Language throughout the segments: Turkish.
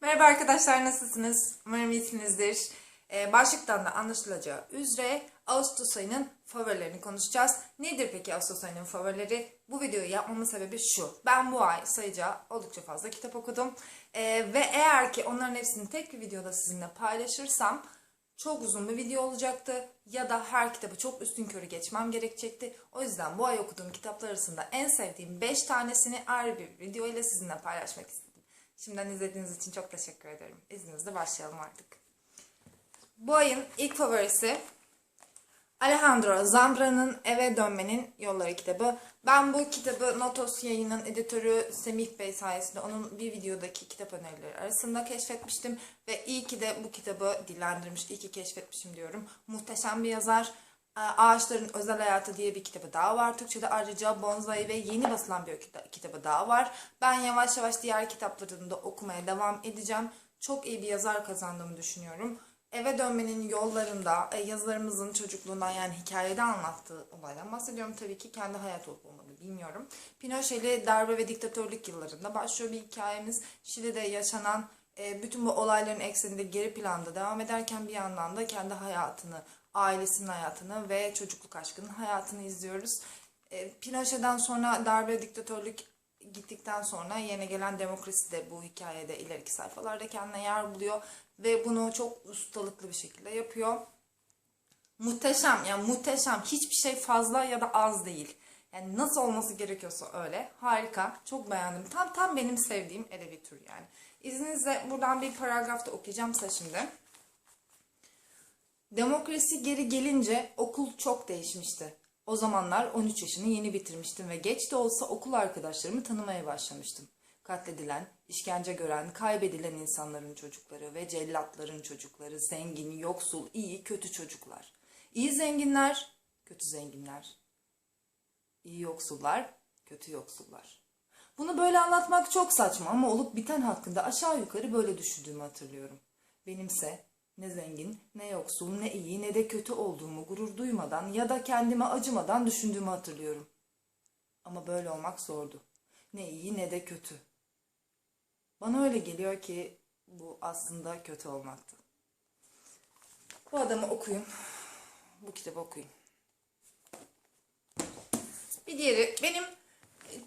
Merhaba arkadaşlar nasılsınız? Umarım iyisinizdir. Ee, başlıktan da anlaşılacağı üzere Ağustos ayının favorilerini konuşacağız. Nedir peki Ağustos ayının favorileri? Bu videoyu yapmamın sebebi şu. Ben bu ay sayıca oldukça fazla kitap okudum. Ee, ve eğer ki onların hepsini tek bir videoda sizinle paylaşırsam çok uzun bir video olacaktı ya da her kitabı çok üstün körü geçmem gerekecekti. O yüzden bu ay okuduğum kitaplar arasında en sevdiğim 5 tanesini ayrı bir video ile sizinle paylaşmak istedim. Şimdiden izlediğiniz için çok teşekkür ederim. İzninizle başlayalım artık. Bu ayın ilk favorisi Alejandro Zambra'nın Eve Dönmenin Yolları kitabı. Ben bu kitabı Notos yayının editörü Semih Bey sayesinde onun bir videodaki kitap önerileri arasında keşfetmiştim. Ve iyi ki de bu kitabı dillendirmiş, iyi ki keşfetmişim diyorum. Muhteşem bir yazar. Ee, Ağaçların Özel Hayatı diye bir kitabı daha var. Türkçe'de ayrıca Bonsai ve yeni basılan bir kita- kitabı daha var. Ben yavaş yavaş diğer kitaplarını da okumaya devam edeceğim. Çok iyi bir yazar kazandığımı düşünüyorum. Eve dönmenin yollarında e, yazarımızın çocukluğundan yani hikayede anlattığı olaydan bahsediyorum. Tabii ki kendi hayat olup olmadı bilmiyorum. Pinochet'li darbe ve diktatörlük yıllarında başlıyor bir hikayemiz. Şili'de yaşanan e, bütün bu olayların ekseninde geri planda devam ederken bir yandan da kendi hayatını, ailesinin hayatını ve çocukluk aşkının hayatını izliyoruz. E, Pinochet'den sonra darbe diktatörlük gittikten sonra yerine gelen demokrasi de bu hikayede ileriki sayfalarda kendine yer buluyor ve bunu çok ustalıklı bir şekilde yapıyor. Muhteşem yani muhteşem hiçbir şey fazla ya da az değil. Yani nasıl olması gerekiyorsa öyle. Harika. Çok beğendim. Tam tam benim sevdiğim edebi tür yani. İzninizle buradan bir paragraf da okuyacağım size şimdi. Demokrasi geri gelince okul çok değişmişti. O zamanlar 13 yaşını yeni bitirmiştim ve geç de olsa okul arkadaşlarımı tanımaya başlamıştım. Katledilen, işkence gören, kaybedilen insanların çocukları ve cellatların çocukları, zengin, yoksul, iyi, kötü çocuklar. İyi zenginler, kötü zenginler. İyi yoksullar, kötü yoksullar. Bunu böyle anlatmak çok saçma ama olup biten hakkında aşağı yukarı böyle düşündüğümü hatırlıyorum. Benimse ne zengin, ne yoksul, ne iyi, ne de kötü olduğumu gurur duymadan ya da kendime acımadan düşündüğümü hatırlıyorum. Ama böyle olmak zordu. Ne iyi ne de kötü. Bana öyle geliyor ki bu aslında kötü olmaktı. Bu adamı okuyun. Bu kitabı okuyun. Bir diğeri benim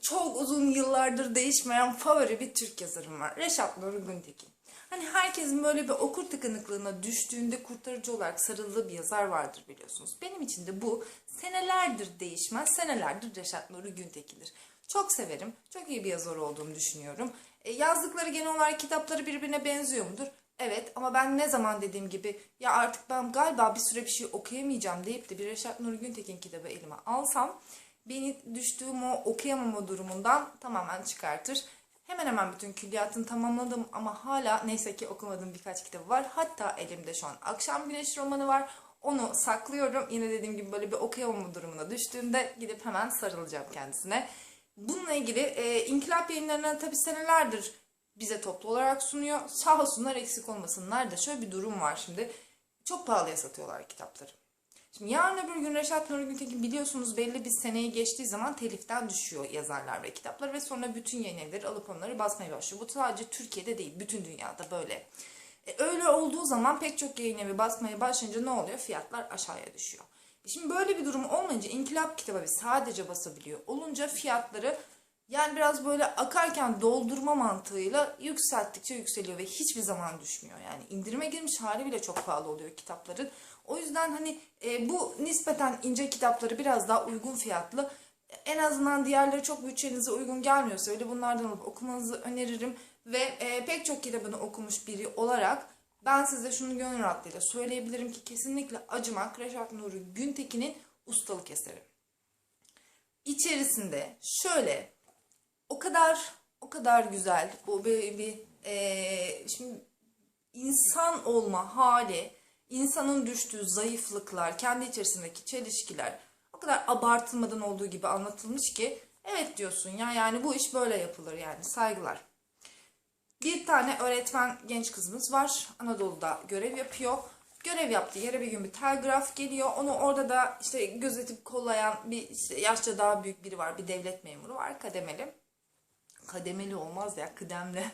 çok uzun yıllardır değişmeyen favori bir Türk yazarım var. Reşat Nuri Güntekin. Hani herkesin böyle bir okur tıkanıklığına düştüğünde kurtarıcı olarak sarıldığı bir yazar vardır biliyorsunuz. Benim için de bu senelerdir değişmez, senelerdir Reşat Nuri Güntekin'dir. Çok severim, çok iyi bir yazar olduğunu düşünüyorum. E, yazdıkları genel olarak kitapları birbirine benziyor mudur? Evet ama ben ne zaman dediğim gibi ya artık ben galiba bir süre bir şey okuyamayacağım deyip de bir Reşat Nuri Güntekin kitabı elime alsam beni düştüğüm o okuyamama durumundan tamamen çıkartır. Hemen hemen bütün külliyatını tamamladım ama hala neyse ki okumadığım birkaç kitabı var. Hatta elimde şu an Akşam Güneş romanı var. Onu saklıyorum. Yine dediğim gibi böyle bir okuyamama durumuna düştüğümde gidip hemen sarılacağım kendisine. Bununla ilgili e, İnkılap yayınlarına tabii senelerdir bize toplu olarak sunuyor. Sağ olsunlar eksik olmasınlar da şöyle bir durum var şimdi. Çok pahalıya satıyorlar kitapları. Şimdi yarın öbür gün Reşat Nuri Güntekin biliyorsunuz belli bir seneyi geçtiği zaman teliften düşüyor yazarlar ve kitaplar ve sonra bütün yayın evleri alıp onları basmaya başlıyor. Bu sadece Türkiye'de değil bütün dünyada böyle. E, öyle olduğu zaman pek çok yayın evi basmaya başlayınca ne oluyor? Fiyatlar aşağıya düşüyor. E şimdi böyle bir durum olmayınca inkılap kitabı sadece basabiliyor. Olunca fiyatları yani biraz böyle akarken doldurma mantığıyla yükselttikçe yükseliyor ve hiçbir zaman düşmüyor. Yani indirime girmiş hali bile çok pahalı oluyor kitapların. O yüzden hani e, bu nispeten ince kitapları biraz daha uygun fiyatlı. En azından diğerleri çok bütçenize uygun gelmiyorsa öyle bunlardan alıp okumanızı öneririm. Ve e, pek çok kitabını okumuş biri olarak ben size şunu gönül rahatlığıyla söyleyebilirim ki kesinlikle Acımak Reşat Nuri Güntekin'in ustalık eseri. İçerisinde şöyle o kadar o kadar güzel bu bir, bir e, şimdi insan olma hali, insanın düştüğü zayıflıklar, kendi içerisindeki çelişkiler o kadar abartılmadan olduğu gibi anlatılmış ki evet diyorsun ya yani bu iş böyle yapılır yani saygılar. Bir tane öğretmen genç kızımız var. Anadolu'da görev yapıyor. Görev yaptığı yere bir gün bir telgraf geliyor. Onu orada da işte gözetip kollayan bir işte yaşça daha büyük biri var. Bir devlet memuru var kademeli. Kademeli olmaz ya kıdemli.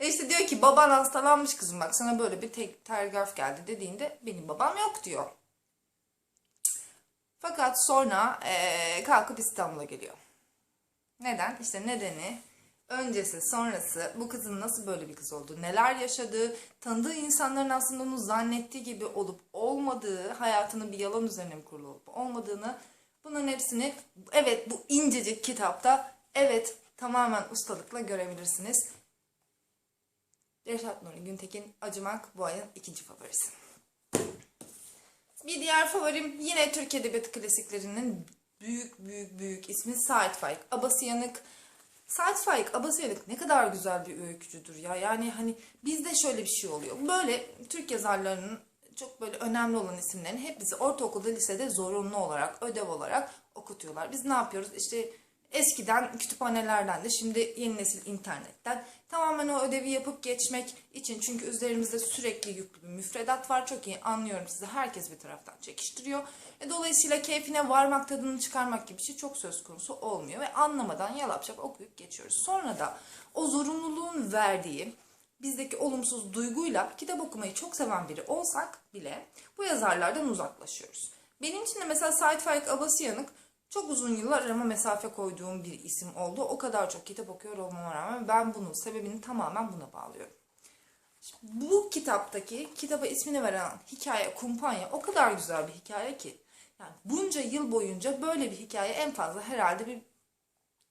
E işte diyor ki baban hastalanmış kızım bak sana böyle bir te- telgraf geldi dediğinde benim babam yok diyor. Fakat sonra eee, kalkıp İstanbul'a geliyor. Neden? İşte nedeni öncesi sonrası bu kızın nasıl böyle bir kız olduğu, neler yaşadığı, tanıdığı insanların aslında onu zannettiği gibi olup olmadığı, hayatının bir yalan üzerine mi kurulu olup olmadığını bunların hepsini evet bu incecik kitapta evet tamamen ustalıkla görebilirsiniz. Reşat Nuri Güntekin Acımak bu ayın ikinci favorisi. Bir diğer favorim yine Türk Edebiyatı klasiklerinin büyük büyük büyük ismi Sait Faik Abasıyanık. Sait Faik Abasıyanık ne kadar güzel bir öykücüdür ya. Yani hani bizde şöyle bir şey oluyor. Böyle Türk yazarlarının çok böyle önemli olan isimlerini hep bizi ortaokulda, lisede zorunlu olarak, ödev olarak okutuyorlar. Biz ne yapıyoruz? İşte eskiden kütüphanelerden de şimdi yeni nesil internetten tamamen o ödevi yapıp geçmek için çünkü üzerimizde sürekli yüklü bir müfredat var. Çok iyi anlıyorum sizi. Herkes bir taraftan çekiştiriyor. E, dolayısıyla keyfine varmak tadını çıkarmak gibi bir şey çok söz konusu olmuyor ve anlamadan yalapşap okuyup geçiyoruz. Sonra da o zorunluluğun verdiği bizdeki olumsuz duyguyla kitap okumayı çok seven biri olsak bile bu yazarlardan uzaklaşıyoruz. Benim için de mesela Sait Faik Abasıyanık çok uzun yıllar arama mesafe koyduğum bir isim oldu. O kadar çok kitap okuyor olmama rağmen ben bunun sebebini tamamen buna bağlıyorum. Şimdi bu kitaptaki kitaba ismini veren hikaye Kumpanya o kadar güzel bir hikaye ki. Yani bunca yıl boyunca böyle bir hikaye en fazla herhalde bir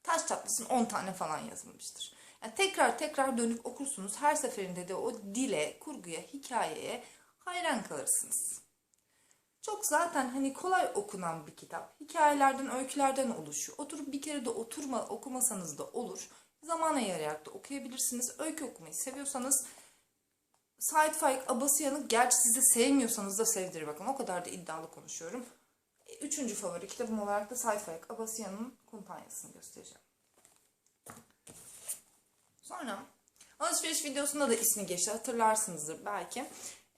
taş çatlasın 10 tane falan yazılmıştır. Yani tekrar tekrar dönüp okursunuz. Her seferinde de o dile, kurguya, hikayeye hayran kalırsınız. Çok zaten hani kolay okunan bir kitap. Hikayelerden, öykülerden oluşuyor. Oturup bir kere de oturma okumasanız da olur. Zamana yarayarak da okuyabilirsiniz. Öykü okumayı seviyorsanız Sait Faik Abasıyan'ı gerçi siz de sevmiyorsanız da sevdirir bakın. O kadar da iddialı konuşuyorum. E, Üçüncü favori kitabım olarak da Sait Faik Abasıyan'ın kumpanyasını göstereceğim. Sonra alışveriş videosunda da ismi geçti hatırlarsınızdır belki.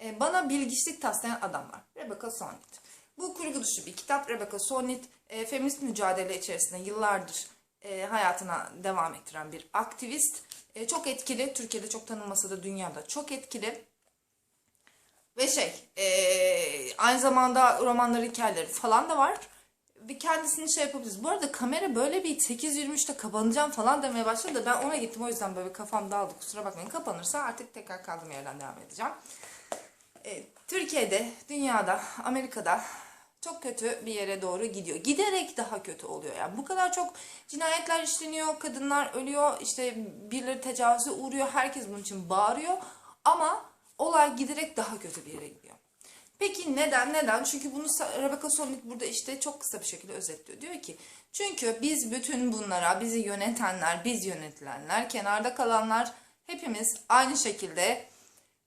Ee, bana bilgiçlik taslayan adam var. Rebecca Solnit. Bu kurgu dışı bir kitap. Rebecca Solnit e, feminist mücadele içerisinde yıllardır e, hayatına devam ettiren bir aktivist. E, çok etkili. Türkiye'de çok tanınmasa da dünyada çok etkili. Ve şey, e, aynı zamanda romanları, hikayeleri falan da var. Ve kendisini şey yapabiliriz. Bu arada kamera böyle bir 8.23'te kapanacağım falan demeye başladı da ben ona gittim. O yüzden böyle kafam dağıldı. Kusura bakmayın. Kapanırsa artık tekrar kaldığım yerden devam edeceğim. E, Türkiye'de, dünyada, Amerika'da çok kötü bir yere doğru gidiyor. Giderek daha kötü oluyor. Yani bu kadar çok cinayetler işleniyor, kadınlar ölüyor, işte birileri tecavüze uğruyor. Herkes bunun için bağırıyor. Ama olay giderek daha kötü bir yere gidiyor. Peki neden? Neden? Çünkü bunu Rebecca Solnit burada işte çok kısa bir şekilde özetliyor. Diyor ki çünkü biz bütün bunlara bizi yönetenler, biz yönetilenler, kenarda kalanlar hepimiz aynı şekilde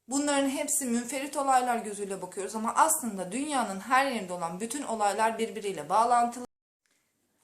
bunların hepsi münferit olaylar gözüyle bakıyoruz ama aslında dünyanın her yerinde olan bütün olaylar birbiriyle bağlantılı.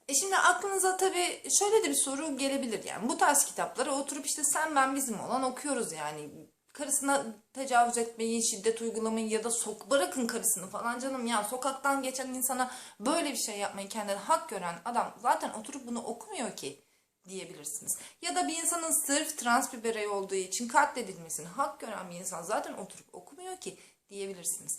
E şimdi aklınıza tabii şöyle de bir soru gelebilir yani. Bu tarz kitapları oturup işte sen ben bizim olan okuyoruz yani. Karısına tecavüz etmeyi, şiddet uygulamayı ya da sok bırakın karısını falan canım ya. Sokaktan geçen insana böyle bir şey yapmayı kendine hak gören adam zaten oturup bunu okumuyor ki diyebilirsiniz. Ya da bir insanın sırf trans bir birey olduğu için katledilmesini hak gören bir insan zaten oturup okumuyor ki diyebilirsiniz.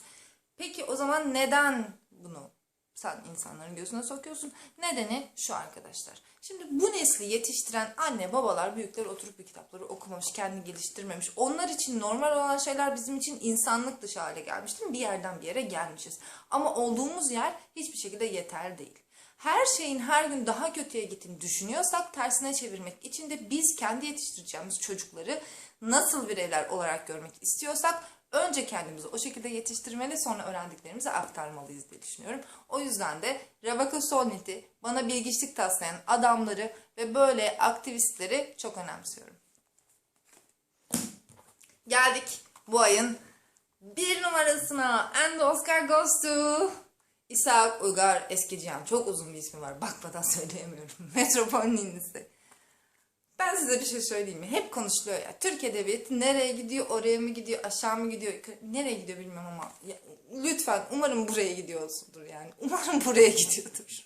Peki o zaman neden bunu sen insanların gözüne sokuyorsun? Nedeni şu arkadaşlar. Şimdi bu nesli yetiştiren anne, babalar, büyükler oturup bu kitapları okumamış, kendini geliştirmemiş. Onlar için normal olan şeyler bizim için insanlık dışı hale gelmiş değil mi? Bir yerden bir yere gelmişiz. Ama olduğumuz yer hiçbir şekilde yeter değil. Her şeyin her gün daha kötüye gittiğini düşünüyorsak tersine çevirmek için de biz kendi yetiştireceğimiz çocukları nasıl bireyler olarak görmek istiyorsak önce kendimizi o şekilde yetiştirmeli sonra öğrendiklerimizi aktarmalıyız diye düşünüyorum. O yüzden de Rebecca Solnit'i bana bilgiçlik taslayan adamları ve böyle aktivistleri çok önemsiyorum. Geldik bu ayın bir numarasına. And Oscar goes to İshak Uygar Eskicihan. Çok uzun bir ismi var. Bakmadan söyleyemiyorum. Metropol ninisi. Ben size bir şey söyleyeyim mi? Hep konuşuluyor ya. Türk Edebiyatı nereye gidiyor? Oraya mı gidiyor? Aşağı mı gidiyor? Nereye gidiyor bilmiyorum ama. ya, lütfen umarım buraya gidiyorsundur yani. Umarım buraya gidiyordur.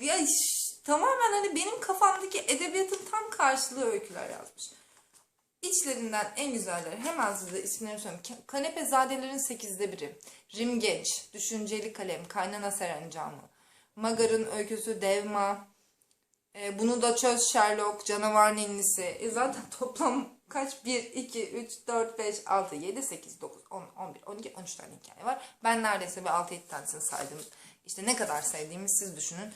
Ya tamamen hani benim kafamdaki edebiyatın tam karşılığı öyküler yazmış. İçlerinden en güzelleri hemen size isimlerini söyleyeyim. Ka- Kanepezadelerin 8'de biri. Rim Genç, Düşünceli Kalem, Kaynana Serencamı, Magar'ın Öyküsü Devma, e, bunu da çöz Sherlock, Canavar Ninnisi. E zaten toplam kaç? 1, 2, 3, 4, 5, 6, 7, 8, 9, 10, 11, 12, 13 tane hikaye var. Ben neredeyse bir 6-7 tanesini saydım. İşte ne kadar sevdiğimi siz düşünün.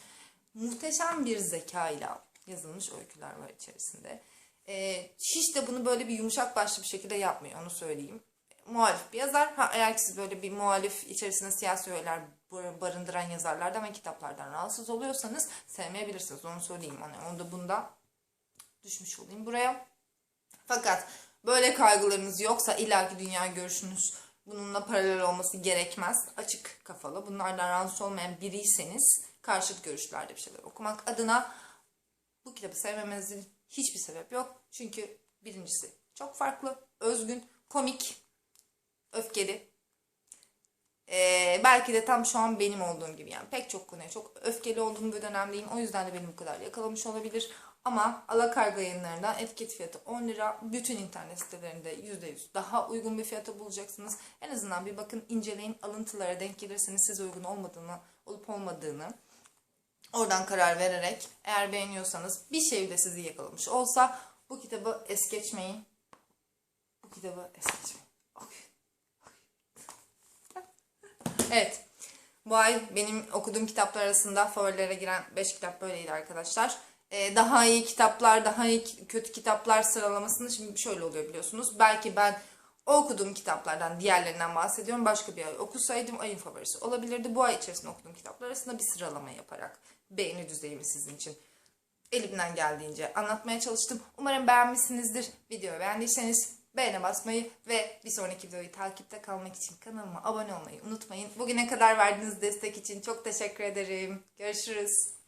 Muhteşem bir zekayla yazılmış öyküler var içerisinde. E, hiç de bunu böyle bir yumuşak başlı bir şekilde yapmıyor onu söyleyeyim. Muhalif bir yazar. Ha, eğer siz böyle bir muhalif içerisinde siyasi öğeler bar- barındıran yazarlardan ve kitaplardan rahatsız oluyorsanız sevmeyebilirsiniz. Onu söyleyeyim. Hani onda bunda düşmüş olayım buraya. Fakat böyle kaygılarınız yoksa illaki dünya görüşünüz bununla paralel olması gerekmez. Açık kafalı. Bunlardan rahatsız olmayan biriyseniz karşıt görüşlerde bir şeyler okumak adına bu kitabı sevmemenizin hiçbir sebep yok. Çünkü birincisi çok farklı, özgün, komik, öfkeli. Ee, belki de tam şu an benim olduğum gibi yani pek çok konuya çok öfkeli olduğum bir dönemdeyim. O yüzden de beni bu kadar yakalamış olabilir. Ama Alakarga yayınlarından etiket fiyatı 10 lira. Bütün internet sitelerinde %100 daha uygun bir fiyata bulacaksınız. En azından bir bakın inceleyin alıntılara denk gelirseniz size uygun olmadığını olup olmadığını Oradan karar vererek eğer beğeniyorsanız bir şey de sizi yakalamış olsa bu kitabı es geçmeyin. Bu kitabı es geçmeyin. Evet. Bu ay benim okuduğum kitaplar arasında favorilere giren 5 kitap böyleydi arkadaşlar. Ee, daha iyi kitaplar, daha iyi kötü kitaplar sıralamasında şimdi şöyle oluyor biliyorsunuz. Belki ben o okuduğum kitaplardan diğerlerinden bahsediyorum. Başka bir ay okusaydım ayın favorisi olabilirdi. Bu ay içerisinde okuduğum kitaplar arasında bir sıralama yaparak beğeni düzeyimi sizin için elimden geldiğince anlatmaya çalıştım. Umarım beğenmişsinizdir. Videoyu beğendiyseniz beğene basmayı ve bir sonraki videoyu takipte kalmak için kanalıma abone olmayı unutmayın. Bugüne kadar verdiğiniz destek için çok teşekkür ederim. Görüşürüz.